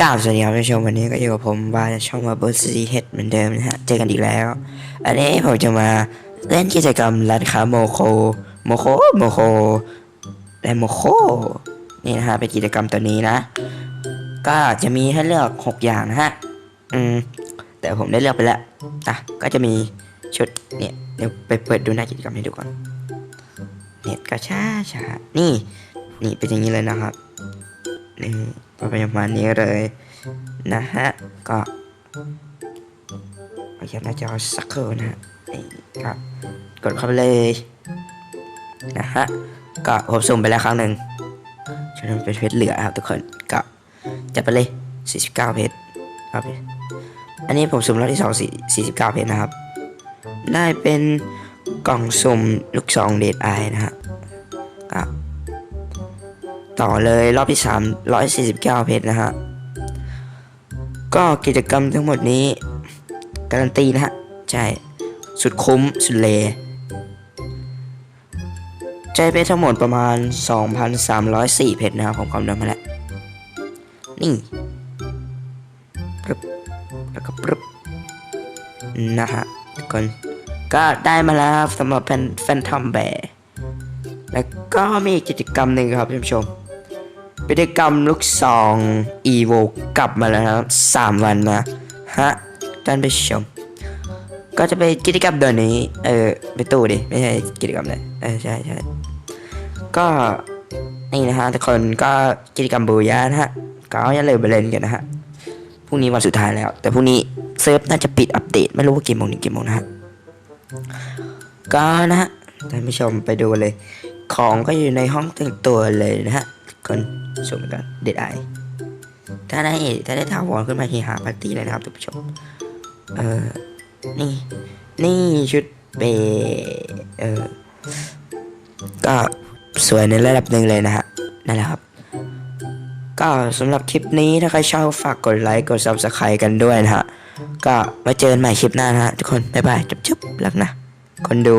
กราบสวัสดีครับท่านผู้ชมวันนี้ก็อยู่กับผมบาช่องมาเบิร์ซีเฮดเหมือนเดิมนะฮะเจอกันอีกแล้ว อันนี้ผมจะมาเล่นกิจกรรมร้านคาโมโคโมโคโมโคและโมโคนี่นะฮะเป็นกิจกรรมตัวนี้นะ ก็จะมีให้เลือก 6 อย่างนะฮะอืมแต่ผมได้เลือกไปแล้วอะก็จะมีชุดเนี่ยเดี๋ยวไปเปิดดูหน้ากิจกรรมให้ดูก่อนเน็ตก็ช้าช้านี่ นี่เป็นอย่างนี้เลยนะครับนี่ ประมาณนี้เลยนะฮะ ก็ขอยับหน้าจอสักครู่นะฮะนี่ก็กดเข้าไปเลยนะฮะ ก็ผมสุ่มไปแล้วครั้งหนึ่งจนมันเป็นเพชรเหลือครับทุกคน ก็จัดไปเลย 49 เพชรครับอันนี้ผมสุ่มรอบที่2 4 49เพชรนะครับ ได้เป็นกล่องสุ่มลูกซองเดดไอนะฮะก็ ต่อเลยรอบที่ 3 149 เพชรนะฮะ ก็กิจกรรมทั้งหมดนี้ การันตีนะฮะ ใช่ สุดคุ้มสุดเลใจเพชรทั้งหมดประมาณ 2,304 เพชรนะครับผมคำนวณมาแล้ว นี่ปรึบแล้วก็ปรึบนะฮะทุกคนก็ได้มาแล้วสำหรับแฟนแฟนทอมแบร์แล้วก็มีกิจกรรมหนึ่งครับท่านผู้ชม กิจกรรมลูกซองอีโวกลับมาแล้วนะครับสามวันมาฮะท่านผู้ชม ก็จะเป็นกิจกรรมเดือนนี้ เออไปตู้ดิ ไม่ใช่กิจกรรมเลยเออใช่ใช่ก็นี่นะฮะทุกคนก็กิจกรรมบูยานะฮะก็อย่าลืมไปเล่นกันนะฮะพรุ่งนี้วันสุดท้ายแล้ว แต่พรุ่งนี้เซิร์ฟน่าจะปิดอัปเดต ไม่รู้ว่ากี่โมงถึงกี่โมงนะฮะก็นะฮะท่านผู้ชมไปดูเลย ของก็อยู่ในห้องแต่งตัวเลยนะฮะคนชมกันเด็ดไอถ้าได้ถ้าได้ถาวรขึ้นมาที่หาปาร์ตี้เลยนะครับท่านผู้ชม เออนี่ นี่ชุดเบเออก็สวยในระดับหนึ่งเลยนะฮะนั่นแหละครับ ก็สำหรับคลิปนี้ถ้าใครชอบฝากกดไลค์กด subscribe กันด้วยนะฮะ ก็ไว้เจอกันใหม่คลิปหน้านะฮะทุกคน บ๊ายบาย จุ๊บๆรักนะ คนดู